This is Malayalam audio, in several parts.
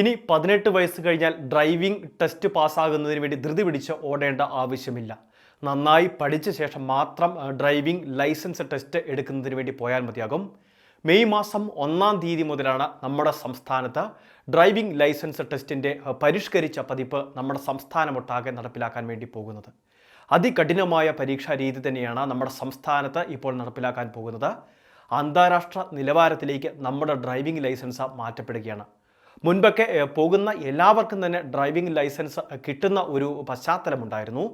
ഇനി പതിനെട്ട് വയസ്സ് കഴിഞ്ഞാൽ ഡ്രൈവിംഗ് ടെസ്റ്റ് പാസ്സാകുന്നതിന് വേണ്ടി ധൃതി പിടിച്ച് ഓടേണ്ട ആവശ്യമില്ല. നന്നായി പഠിച്ച ശേഷം മാത്രം ഡ്രൈവിംഗ് ലൈസൻസ് ടെസ്റ്റ് എടുക്കുന്നതിന് വേണ്ടി പോയാൽ മതിയാകും. മെയ് മാസം ഒന്നാം തീയതി മുതലാണ് നമ്മുടെ സംസ്ഥാനത്ത് ഡ്രൈവിംഗ് ലൈസൻസ് ടെസ്റ്റിന്റെ പരിഷ്കരിച്ച പതിപ്പ് നമ്മുടെ സംസ്ഥാനമൊട്ടാകെ നടപ്പിലാക്കാൻ വേണ്ടി പോകുന്നത്. അതികഠിനമായ പരീക്ഷാ രീതി തന്നെയാണ് നമ്മുടെ സംസ്ഥാനത്ത് ഇപ്പോൾ നടപ്പിലാക്കാൻ പോകുന്നത്. അന്താരാഷ്ട്ര നിലവാരത്തിലേക്ക് നമ്മുടെ ഡ്രൈവിംഗ് ലൈസൻസ് മാറ്റപ്പെടുകയാണ്. മുൻപൊക്കെ പോകുന്ന എല്ലാവർക്കും തന്നെ ഡ്രൈവിംഗ് ലൈസൻസ് കിട്ടുന്ന ഒരു പശ്ചാത്തലമുണ്ടായിരുന്നു.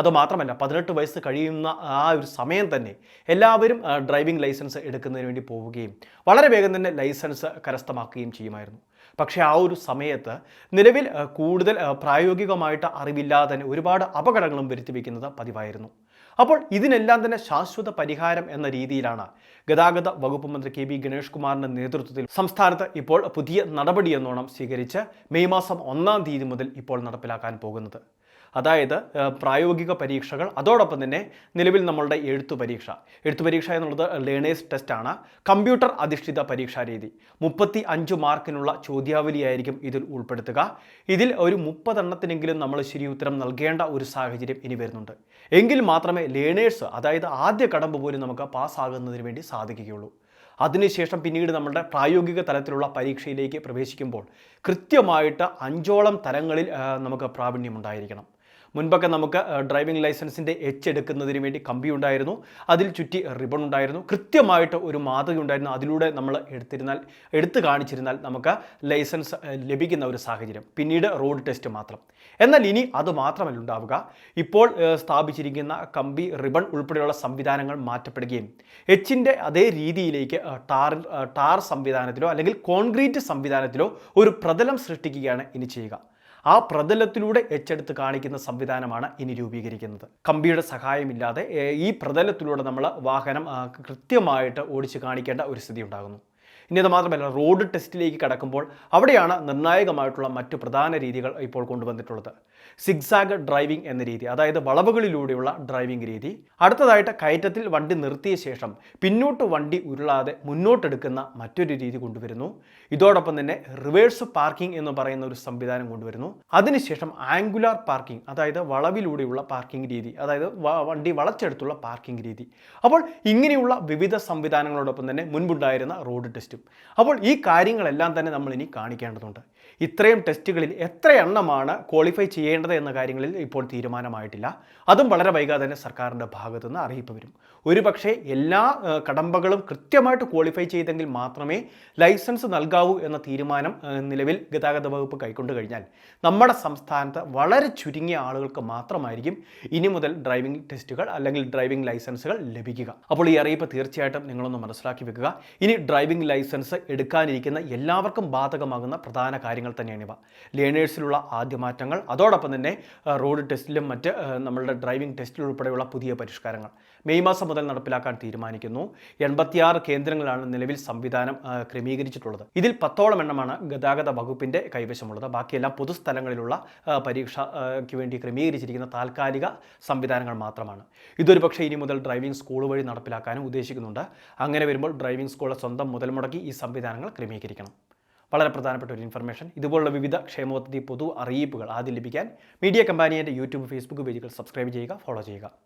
അതുമാത്രമല്ല പതിനെട്ട് വയസ്സ് കഴിയുന്ന ആ ഒരു സമയം തന്നെ എല്ലാവരും ഡ്രൈവിംഗ് ലൈസൻസ് എടുക്കുന്നതിന് വേണ്ടി പോവുകയും വളരെ വേഗം തന്നെ ലൈസൻസ് കരസ്ഥമാക്കുകയും ചെയ്യുമായിരുന്നു. പക്ഷേ ആ ഒരു സമയത്ത് നിലവിൽ കൂടുതൽ പ്രായോഗികമായിട്ട് അറിവില്ലാതെ തന്നെ ഒരുപാട് അപകടങ്ങളും വരുത്തി വയ്ക്കുന്നത് പതിവായിരുന്നു. അപ്പോൾ ഇതിനെല്ലാം തന്നെ ശാശ്വത പരിഹാരം എന്ന രീതിയിലാണ് ഗതാഗത വകുപ്പ് മന്ത്രി കെ ബി ഗണേഷ് കുമാറിന്റെ നേതൃത്വത്തിൽ സംസ്ഥാനത്ത് ഇപ്പോൾ പുതിയ നടപടിയെന്നോണം സ്വീകരിച്ച് മെയ് മാസം ഒന്നാം തീയതി മുതൽ ഇപ്പോൾ നടപ്പിലാക്കാൻ പോകുന്നത്. അതായത് പ്രായോഗിക പരീക്ഷകൾ അതോടൊപ്പം തന്നെ നിലവിൽ നമ്മളുടെ എഴുത്തു പരീക്ഷ. എഴുത്തു പരീക്ഷ എന്നുള്ളത് ലേണേഴ്സ് ടെസ്റ്റാണ് കമ്പ്യൂട്ടർ അധിഷ്ഠിത പരീക്ഷാ രീതി. മുപ്പത്തി അഞ്ച് മാർക്കിനുള്ള ചോദ്യാവലിയായിരിക്കും ഇതിൽ ഉൾപ്പെടുത്തുക. ഇതിൽ ഒരു മുപ്പതെണ്ണത്തിനെങ്കിലും നമ്മൾ ശരി ഉത്തരം നൽകേണ്ട ഒരു സാഹചര്യം ഇനി വരുന്നുണ്ട്. എങ്കിൽ മാത്രമേ ലേണേഴ്സ് അതായത് ആദ്യ കടമ്പ് പോലും നമുക്ക് പാസ്സാകുന്നതിന് വേണ്ടി സാധിക്കുകയുള്ളൂ. അതിനുശേഷം പിന്നീട് നമ്മളുടെ പ്രായോഗിക തലത്തിലുള്ള പരീക്ഷയിലേക്ക് പ്രവേശിക്കുമ്പോൾ കൃത്യമായിട്ട് അഞ്ചോളം തലങ്ങളിൽ നമുക്ക് പ്രാവീണ്യമുണ്ടായിരിക്കണം. മുൻപൊക്കെ നമുക്ക് ഡ്രൈവിംഗ് ലൈസൻസിന്റെ എച്ച് എടുക്കുന്നതിന് വേണ്ടി കമ്പി ഉണ്ടായിരുന്നു. അതിൽ ചുറ്റി റിബൺ ഉണ്ടായിരുന്നു. കൃത്യമായിട്ട് ഒരു മാതൃക ഉണ്ടായിരുന്നു. അതിലൂടെ നമ്മൾ എടുത്തിരുന്നാൽ എടുത്തു കാണിച്ചിരുന്നാൽ നമുക്ക് ലൈസൻസ് ലഭിക്കുന്ന ഒരു സാഹചര്യം. പിന്നീട് റോഡ് ടെസ്റ്റ് മാത്രം. എന്നാൽ ഇനി അത് മാത്രമല്ല ഉണ്ടാവുക. ഇപ്പോൾ സ്ഥാപിച്ചിരിക്കുന്ന കമ്പി റിബൺ ഉൾപ്പെടെയുള്ള സംവിധാനങ്ങൾ മാറ്റപ്പെടുകയും എച്ചിന്റെ അതേ രീതിയിലേക്ക് ടാർ ടാർ സംവിധാനത്തിലോ അല്ലെങ്കിൽ കോൺക്രീറ്റ് സംവിധാനത്തിലോ ഒരു പ്രതലം സൃഷ്ടിക്കുകയാണ് ഇനി ചെയ്യുക. ആ പ്രതലത്തിലൂടെ എച്ചെടുത്ത് കാണിക്കുന്ന സംവിധാനമാണ് ഇനി രൂപീകരിക്കുന്നത്. കമ്പിയുടെ സഹായമില്ലാതെ ഈ പ്രതലത്തിലൂടെ നമ്മൾ വാഹനം കൃത്യമായിട്ട് ഓടിച്ച് കാണിക്കേണ്ട ഒരു സ്ഥിതി ഉണ്ടാകുന്നു. ഇനി അത് മാത്രമല്ല റോഡ് ടെസ്റ്റിലേക്ക് കടക്കുമ്പോൾ അവിടെയാണ് നിർണായകമായിട്ടുള്ള മറ്റ് പ്രധാന രീതികൾ ഇപ്പോൾ കൊണ്ടുവന്നിട്ടുള്ളത്. സിഗ്സാഗ് ഡ്രൈവിംഗ് എന്ന രീതി അതായത് വളവുകളിലൂടെയുള്ള ഡ്രൈവിംഗ് രീതി. അടുത്തതായിട്ട് കയറ്റത്തിൽ വണ്ടി നിർത്തിയ ശേഷം പിന്നോട്ട് വണ്ടി ഉരുളാതെ മുന്നോട്ടെടുക്കുന്ന മറ്റൊരു രീതി കൊണ്ടുവരുന്നു. ഇതോടൊപ്പം തന്നെ റിവേഴ്സ് പാർക്കിംഗ് എന്ന് പറയുന്ന ഒരു സംവിധാനം കൊണ്ടുവരുന്നു. അതിനുശേഷം ആംഗുലാർ പാർക്കിംഗ് അതായത് വളവിലൂടെയുള്ള പാർക്കിംഗ് രീതി അതായത് വണ്ടി വളച്ചെടുത്തുള്ള പാർക്കിംഗ് രീതി. അപ്പോൾ ഇങ്ങനെയുള്ള വിവിധ സംവിധാനങ്ങളോടൊപ്പം തന്നെ മുൻപുണ്ടായിരുന്ന റോഡ് ടെസ്റ്റും. അപ്പോൾ ഈ കാര്യങ്ങളെല്ലാം തന്നെ നമ്മൾ ഇനി കാണിക്കേണ്ടതുണ്ട്. ഇത്രയും ടെസ്റ്റുകളിൽ എത്ര എണ്ണമാണ് ക്വാളിഫൈ ചെയ്യേണ്ടത് എന്ന കാര്യങ്ങളിൽ ഇപ്പോൾ തീരുമാനമായിട്ടില്ല. അതും വളരെ വൈകാതെ തന്നെ സർക്കാരിന്റെ ഭാഗത്തു നിന്ന് അറിയിപ്പ് വരും. ഒരു പക്ഷേ എല്ലാ കടമ്പകളും കൃത്യമായിട്ട് ക്വാളിഫൈ ചെയ്തെങ്കിൽ മാത്രമേ ലൈസൻസ് നൽകാവൂ എന്ന തീരുമാനം നിലവിൽ ഗതാഗത വകുപ്പ് കൈക്കൊണ്ടു കഴിഞ്ഞാൽ നമ്മുടെ സംസ്ഥാനത്ത് വളരെ ചുരുങ്ങിയ ആളുകൾക്ക് മാത്രമായിരിക്കും ഇനി മുതൽ ഡ്രൈവിംഗ് ടെസ്റ്റുകൾ അല്ലെങ്കിൽ ഡ്രൈവിംഗ് ലൈസൻസുകൾ ലഭിക്കുക. അപ്പോൾ ഈ അറിയിപ്പ് തീർച്ചയായിട്ടും നിങ്ങളൊന്ന് മനസ്സിലാക്കി വെക്കുക. ഇനി ഡ്രൈവിംഗ് ലൈസൻസ് എടുക്കാനിരിക്കുന്ന എല്ലാവർക്കും ബാധകമാകുന്ന പ്രധാന കാര്യങ്ങൾ തന്നെയാണിവ ലേണേഴ്സിലുള്ള ആദ്യ മാറ്റങ്ങൾ അതോടൊപ്പം തന്നെ റോഡ് ടെസ്റ്റിലും മറ്റ് നമ്മളുടെ ഡ്രൈവിംഗ് ടെസ്റ്റിലുൾപ്പെടെയുള്ള പുതിയ പരിഷ്കാരങ്ങൾ. മെയ് മാസം മുതൽ നടപ്പിലാക്കാൻ തീരുമാനിക്കുന്നു. എൺപത്തിയാറ് കേന്ദ്രങ്ങളാണ് നിലവിൽ സംവിധാനം ക്രമീകരിച്ചിട്ടുള്ളത്. ഇതിൽ പത്തോളം എണ്ണമാണ് ഗതാഗത വകുപ്പിന്റെ കൈവശമുള്ളത്. ബാക്കിയെല്ലാം പൊതുസ്ഥലങ്ങളിലുള്ള പരീക്ഷയ്ക്ക് വേണ്ടി ക്രമീകരിച്ചിരിക്കുന്ന താൽക്കാലിക സംവിധാനങ്ങൾ മാത്രമാണ്. ഇതൊരു പക്ഷേ ഇനി മുതൽ ഡ്രൈവിംഗ് സ്കൂൾ വഴി നടപ്പിലാക്കാനും ഉദ്ദേശിക്കുന്നുണ്ട്. അങ്ങനെ വരുമ്പോൾ ഡ്രൈവിംഗ് സ്കൂളിലെ സ്വന്തം മുതൽ മുടക്കി ഈ സംവിധാനങ്ങൾ ക്രമീകരിക്കണം. വളരെ പ്രധാനപ്പെട്ട ഒരു ഇൻഫർമേഷൻ ഇതുപോലുള്ള വിവിധ ക്ഷേമപദ്ധതി പൊതു അറിയിപ്പുകൾ ആദ്യം ലഭിക്കാൻ മീഡിയ കമ്പാനിയുടെ യൂട്യൂബ് ഫേസ്ബുക്ക് പേജുകൾ സബ്സ്ക്രൈബ് ചെയ്യുക ഫോളോ ചെയ്യുക.